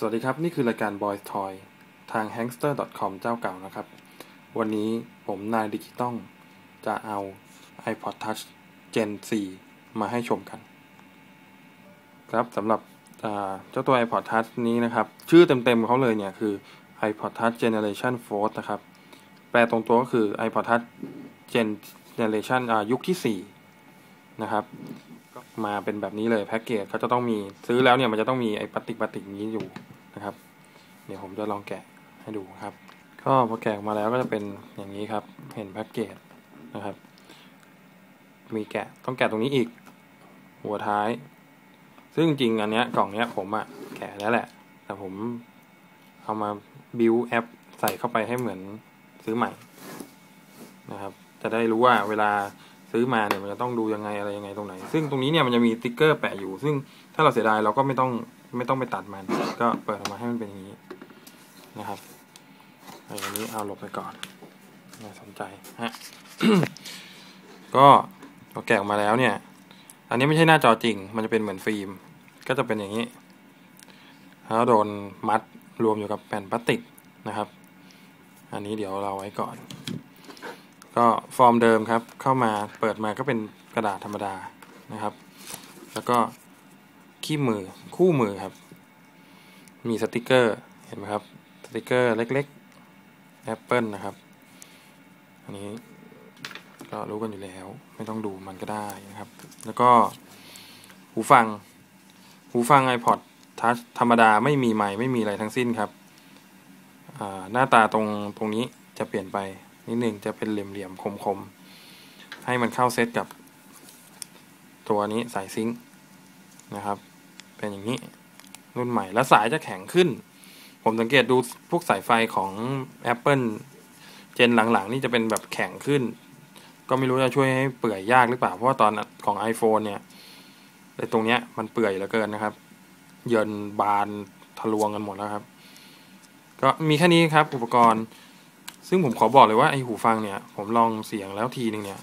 สวัสดีครับ นี่คือรายการ Boys Toy ทาง hangster.com เจ้าเก่านะครับ วันนี้ผมนายดิจิตอลจะเอา iPod Touch Gen 4 มาให้ชมกัน ครับสำหรับเจ้าตัว iPod Touch นี้นะครับ ชื่อเต็มๆเขาเลยเนี่ยคือ iPod Touch Generation 4 นะครับ แปลตรงตัวก็คือ iPod Touch Gen Generation ยุคที่ 4 นะครับมาเป็นแบบนี้เลยแพ็กเกจเขาจะต้องมีซื้อแล้วเนี่ยมันจะต้องมีไอ้ปฏิปฏินี้อยู่ นะครับ เดี๋ยวผมจะลองแกะให้ดูครับ ก็พอแกะออกมาแล้วก็จะเป็นอย่างนี้ครับ เห็นแพ็กเกจนะครับ มีแกะต้องแกะตรงนี้อีก หัวท้าย ซึ่งจริงอันเนี้ยกล่องเนี้ยผมอะแกะแล้วแหละ แต่ผมเอามาบิวแอปใส่เข้าไปให้เหมือนซื้อใหม่นะครับ จะได้รู้ว่าเวลาซื้อมาเนี่ยมันจะต้องดูยังไงอะไรยังไงตรงไหน ซึ่งตรงนี้เนี่ยมันจะมีติ๊กเกอร์แปะอยู่ ซึ่งถ้าเราเสียดายเราก็ไม่ต้อง ไม่ต้องไปตัดมัน ก็เปิดออกมาให้มันเป็นอย่างนี้นะครับอันนี้เอาหลบไปก่อนน่าสนใจฮะก็พอแกะออกมาแล้วเนี่ย อันนี้ไม่ใช่หน้าจอจริง มันจะเป็นเหมือนฟิล์ม ก็จะเป็นอย่างนี้แล้วโดนมัดรวมอยู่กับแผ่นพลาสติกนะครับ อันนี้เดี๋ยวเราไว้ก่อน ก็ฟอร์มเดิมครับ เข้ามาเปิดมาก็เป็นกระดาษธรรมดานะครับ แล้วก็ ขี้มือคู่มือครับ มีสติกเกอร์เห็นไหมครับสติกเกอร์เล็กๆ Apple นะครับ อันนี้ก็รู้กันอยู่แล้ว ไม่ต้องดูมันก็ได้นะครับ แล้วก็หูฟัง หูฟัง iPod Touch ธรรมดาไม่มีใหม่ไม่มีอะไรทั้งสิ้นครับหน้าตาตรงตรงนี้จะเปลี่ยนไปนิดหนึ่งจะเป็นเหลี่ยมๆคมๆ ให้มันเข้าเซตกับตัวนี้สายซิงค์นะครับ เป็นอย่างนี้ รุ่นใหม่แล้วสายจะแข็งขึ้น ผมสังเกตดูพวกสายไฟของ Apple เจนหลังๆ นี่จะเป็นแบบแข็งขึ้น ก็ไม่รู้จะช่วยให้เปื่อยยากหรือเปล่า เพราะว่าตอนของ iPhone เนี่ยในตรงเนี้ยมันเปื่อยเหลือเกินนะครับ เยินบานทะลวงกันหมดแล้วครับ ก็มีแค่นี้ครับ อุปกรณ์ ซึ่งผมขอบอกเลยว่าไอหูฟังเนี่ย ผมลองเสียงแล้วทีนึงเนี่ย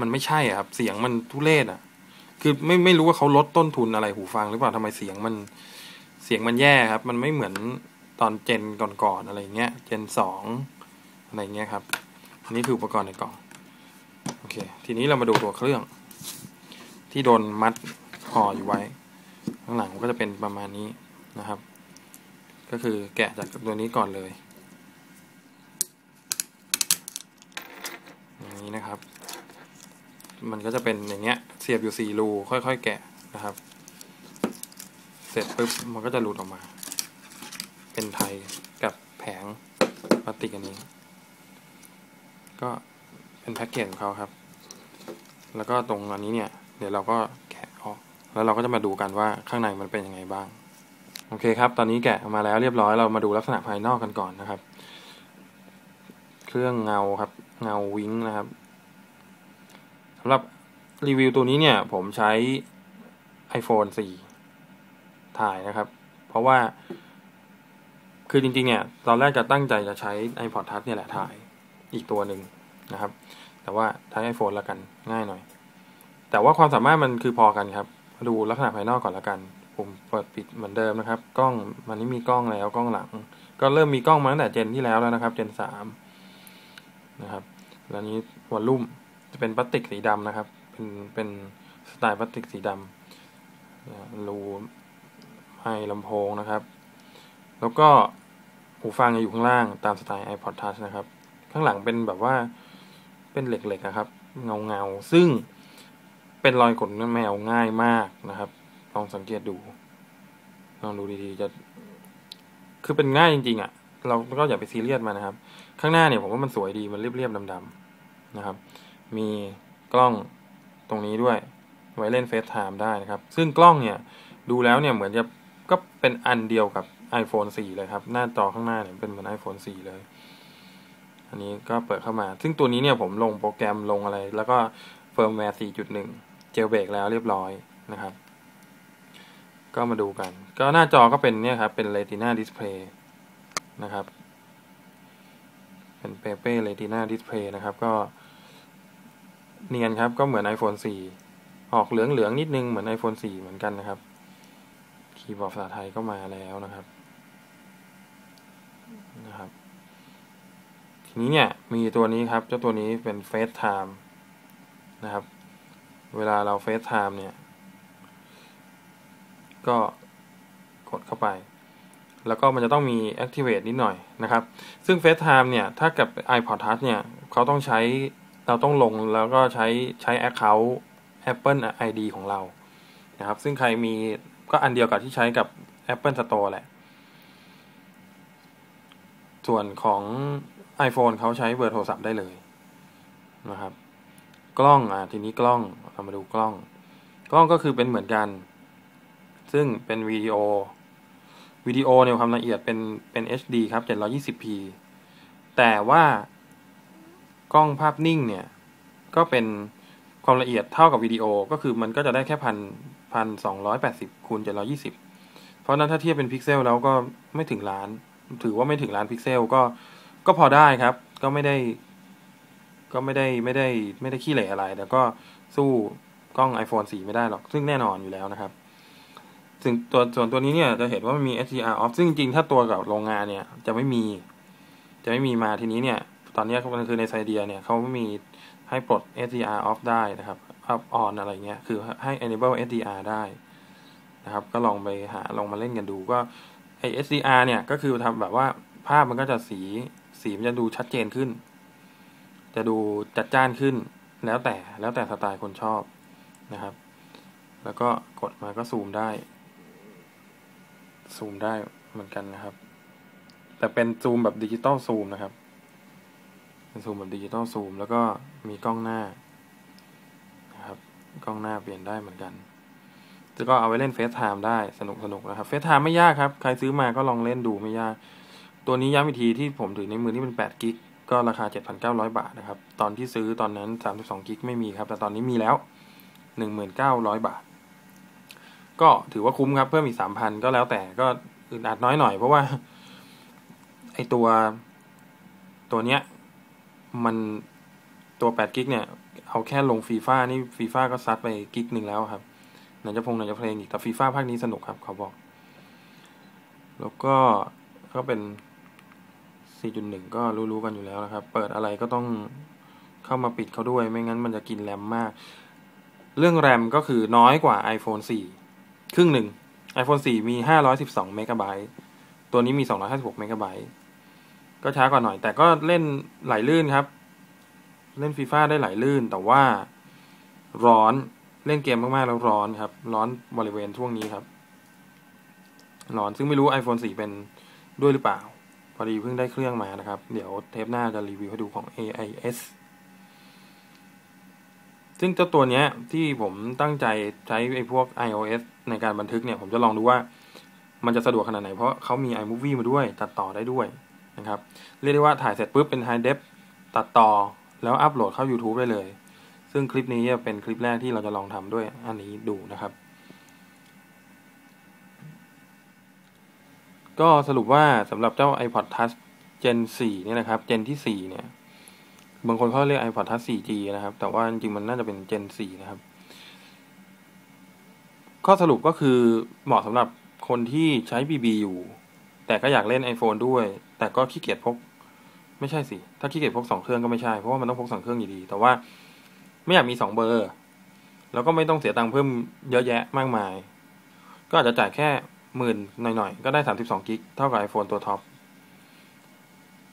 มันไม่ใช่อะครับ เสียงมันทุเรศอะ คือไม่ไม่รู้ว่าเขาลดต้นทุนอะไรหูฟังหรือเปล่าทำไมเสียงมันเสียงมันแย่ครับ มันไม่เหมือนตอนเจนก่อนๆอะไรเงี้ย เจนสองอะไรเงี้ยครับอันนี้คืออุปกรณ์ในกล่องโอเค ทีนี้เรามาดูตัวเครื่อง ที่โดนมัดห่ออยู่ไว้ ข้างหลังก็จะเป็นประมาณนี้นะครับ ก็คือแกะจากตัวนี้ก่อนเลย อย่างนี้นะครับ มันก็จะเป็นอย่างเงี้ย เสียบอยู่สี่รูค่อยๆ แกะนะครับ เสร็จปุ๊บมันก็จะหลุดออกมา เป็นไทยกับแผงพลาสติกอันนี้ ก็เป็นแพ็กเกจของเขาครับ แล้วก็ตรงอันนี้เนี่ย เดี๋ยวเราก็แกะออก แล้วเราก็จะมาดูกันว่าข้างในมันเป็นยังไงบ้าง โอเคครับ ตอนนี้แกะออกมาแล้วเรียบร้อย เรามาดูลักษณะภายนอกกันก่อนนะครับ เครื่องเงาครับ เงาวิ้งนะครับำหรับรีวิวตัวนี้เนี่ย ผมใช้ iPhone 4 ถ่ายนะครับ เพราะว่า คือจริงๆเนี่ย ตอนแรกจะตั้งใจจะใช้ iPod Touch เนี่ยแหละถ่ายอีกตัวหนึ่งนะครับ แต่ว่าใช้ iPhone ละกันง่ายหน่อย แต่ว่าความสามารถมันคือพอกันครับ ดูลักษณะภายนอกก่อนละกันผมเปิดปิดเหมือนเดิมนะครับ กล้องมันนี้มีกล้องแล้วกล้องหลัง ก็เริ่มมีกล้องมาตั้งแต่เจนที่แล้วแล้วนะครับ เจนสามนะครับ แล้วนี้วอลลุ่ม จะเป็นพลาสติกสีดำนะครับ เป็นเป็นสไตล์พลาสติกสีดำรูไฮลำโพงนะครับ แล้วก็หูฟังอยู่ข้างล่างตามสไตล์ iPod Touch นะครับ ข้างหลังเป็นแบบว่าเป็นเหล็กๆนะครับ เงาเงาซึ่งเป็นรอยขนแมวง่ายมากนะครับ ลองสังเกตดู ลองดูดีๆจะ คือเป็นง่ายจริงๆอะ่ะ เราก็อย่าไปซีเรียสมานะครับ ข้างหน้าเนี่ยผมว่ามันสวยดีมันเรียบๆดำๆนะครับ มีกล้องตรงนี้ด้วย ไว้เล่นเฟซไทม์ได้นะครับ ซึ่งกล้องเนี่ย ดูแล้วเนี่ยเหมือนจะก็เป็นอันเดียวกับ iPhone 4 เลยครับ หน้าจอข้างหน้าเนี่ยเป็นเหมือน iPhone 4 เลย อันนี้ก็เปิดเข้ามา ซึ่งตัวนี้เนี่ยผมลงโปรแกรมลงอะไร แล้วก็เฟิร์มแวร์ 4.1 เจลเบรกแล้วเรียบร้อยนะครับ ก็มาดูกัน ก็หน้าจอก็เป็นเนี่ยครับ เป็น Retina Display นะครับ เป็นเปเป้เลติน่าดิสเพย์นะครับ ก็ เนียนครับ ก็เหมือน iPhone 4 ออกเหลืองเหลืองนิดนึงเหมือน iPhone 4 เหมือนกันนะครับคีคีย์บอร์ดภาษาไทยก็มาแล้วนะครับนะครับ ทีนี้เนี่ยมีตัวนี้ครับ เจ้าตัวนี้เป็น FaceTime นะครับ เวลาเรา FaceTime เนี่ย ก็กดเข้าไป แล้วก็มันจะต้องมี activate นิดหน่อยนะครับ ซึ่ง FaceTime เนี่ย ถ้ากับ iPod Touch เนี่ย เขาต้องใช้ เราต้องลงแล้วก็ใช้ใช้ Account Apple ID ของเรานะครับ ซึ่งใครมีก็อันเดียวกับที่ใช้กับ Apple Store แหละ ส่วนของ iPhone เขาใช้เบอร์โทรศัพท์ได้เลยนะครับ กล้องอะทีนี้กล้องเรามาดูกล้อง กล้องก็คือเป็นเหมือนกัน ซึ่งเป็นวิดีโอวิดีโอเนี่ยความละเอียดเป็นเป็น HD ครับ 720p แต่ว่า กล้องภาพนิ่งเนี่ย ก็เป็นความละเอียดเท่ากับวิดีโอ ก็คือมันก็จะได้แค่พันพันสองร้อยแปดสิบคูณเจ็ดร้อยี่สิบเพราะนั้นถ้าเทียบเป็นพิกเซลแล้วก็ไม่ถึงล้าน ถือว่าไม่ถึงล้านพิกเซลก็ก็พอได้ครับ ก็ไม่ได้ ก็ไม่ได้ไม่ได้ไม่ได้ขี้เหร่อะไร แต่ก็สู้กล้อง iPhone 4 ไม่ได้หรอก ซึ่งแน่นอนอยู่แล้วนะครับซึ่งตัวส่วนตัวนี้เนี่ยจะเห็นว่ามันมี HDR off ซึ่งจริงๆ ถ้าตัวกับโรงงานเนี่ย จะไม่มี จะไม่มีมาทีนี้เนี่ย ตอนนี้คือในไซเดียเนี่ยเขาไม่มีให้ปลด HDR off ได้นะครับ up on อะไรเงี้ย คือให้ enable HDR ได้นะครับ ก็ลองไปหาลองมาเล่นกันดูก็ไอ HDR เนี่ย ก็คือทำแบบว่าภาพมันก็จะสีสีมันจะดูชัดเจนขึ้น จะดูจัดจ้านขึ้นแล้วแต่แล้วแต่สไตล์คนชอบนะครับ แล้วก็กดมาก็ซูมได้ ซูมได้เหมือนกันนะครับ แต่เป็นซูมแบบดิจิตอลซูมนะครับ เป็นซูมแบบดิจิตอลซูมแล้วก็มีกล้องหน้านะครับกล้องหน้าเปลี่ยนได้เหมือนกันแล้วก็เอาไว้เล่นเฟซไทม์ได้สนุกสนุกนะครับเฟซไทม์ไม่ยากครับ ใครซื้อมาก็ลองเล่นดูไม่ยาก ตัวนี้ย้ำอีกทีที่ผมถือในมือนี่เป็น8กิกก็ราคา 7,900 บาทนะครับ ตอนที่ซื้อตอนนั้น 32กิกไม่มีครับ แต่ตอนนี้มีแล้ว 1,900 บาท ก็ถือว่าคุ้มครับ เพิ่มอีก 3,000 ก็แล้วแต่ก็อึดอัดน้อยหน่อย เพราะว่า ไอตัว ตัวเนี้ย มันตัว8กิกเนี่ย เอาแค่ลงฟีฟ่านี่ฟีฟ่าก็ซัดไปกิกหนึ่งแล้วครับหนจะพงหนจะเพลงอีกแต่ฟีฟ่าภาคนี้สนุกครับเขาบอก แล้วก็ก็เป็น 4.1 ก็รู้ๆกันอยู่แล้วนะครับ เปิดอะไรก็ต้องเข้ามาปิดเขาด้วย ไม่งั้นมันจะกินแรมมาก เรื่องแรมก็คือน้อยกว่า iPhone 4 ครึ่งหนึ่ง iPhone 4 มี 512 เมกะไบต์ ตัวนี้มี 256 เมกะไบต์ ก็ช้ากว่าหน่อย แต่ก็เล่นไหลลื่นครับ เล่นฟีฟ่าได้ไหลลื่น แต่ว่าร้อนเล่นเกมมากๆแล้วร้อนครับ ร้อนบริเวณช่วงนี้ครับ ร้อนซึ่งไม่รู้ iPhone 4 เป็นด้วยหรือเปล่า พอดีเพิ่งได้เครื่องมานะครับ เดี๋ยวเทปหน้าจะรีวิวให้ดูของ AIS ซึ่งเจ้าตัวเนี้ยที่ผมตั้งใจใช้ไอ้พวก iOS ในการบันทึกเนี่ย ผมจะลองดูว่ามันจะสะดวกขนาดไหน เพราะเขามี iMovie มาด้วย ตัดต่อได้ด้วย นะครับเรียกได้ว่าถ่ายเสร็จปุ๊บเป็น High Def ตัดต่อแล้วอัปโหลดเข้า YouTube ได้เลย ซึ่งคลิปนี้เป็นคลิปแรกที่เราจะลองทำด้วยอันนี้ดูนะครับ ก็สรุปว่าสำหรับเจ้า iPod Touch Gen 4เนี่ยนะครับ Gen ที่ 4 เนี่ย บางคนเขาเรียก iPod Touch 4G นะครับ แต่ว่าจริงๆมันน่าจะเป็น Gen 4 นะครับ ข้อสรุปก็คือเหมาะสำหรับคนที่ใช้ BB อยู่ แต่ก็อยากเล่น iPhone ด้วย แต่ก็ขี้เกียจพก ไม่ใช่สิ ถ้าขี้เกียจพกสองเครื่องก็ไม่ใช่ เพราะว่ามันต้องพกสองเครื่องอยู่ดี แต่ว่าไม่อยากมีสองเบอร์ แล้วก็ไม่ต้องเสียตังค์เพิ่มเยอะแยะมากมาย ก็อาจจะจ่ายแค่หมื่นหน่อยๆ ก็ได้สามสิบสองกิกเท่ากับ iPhone ตัวท็อป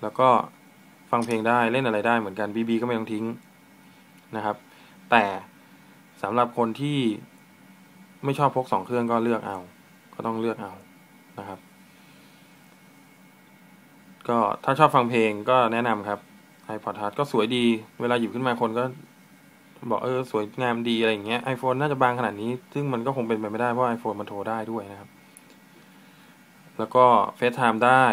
แล้วก็ฟังเพลงได้เล่นอะไรได้เหมือนกัน BB ก็ไม่ต้องทิ้งนะครับ แต่สำหรับคนที่ไม่ชอบพกสองเครื่องก็เลือกเอา ก็ต้องเลือกเอานะครับ ก็ถ้าชอบฟังเพลงก็แนะนำครับ iPod Touch ก็สวยดี เวลาหยิบขึ้นมาคนก็ บอกเออสวยงามดีอะไรอย่างเงี้ย iPhone น่าจะบางขนาดนี้ ซึ่งมันก็คงเป็นไปไม่ได้เพราะ iPhone มันโทรได้ด้วยนะครับ แล้วก็ FaceTime ได้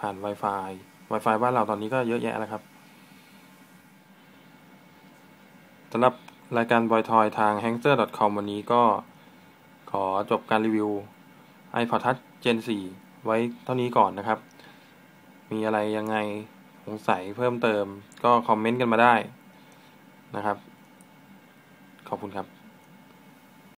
ผ่าน Wi-Fi Wi-Fi บ้านเราตอนนี้ก็เยอะแยะแล้วครับสำหรับรายการบอยทอยทาง h a n g s t e r c o m วันนี้ก็ขอจบการรีวิว iPod Touch Gen 4 ไว้เท่านี้ก่อนนะครับ มีอะไรยังไงสงสัยเพิ่มเติม ก็คอมเมนต์กันมาได้นะครับ ขอบคุณครับ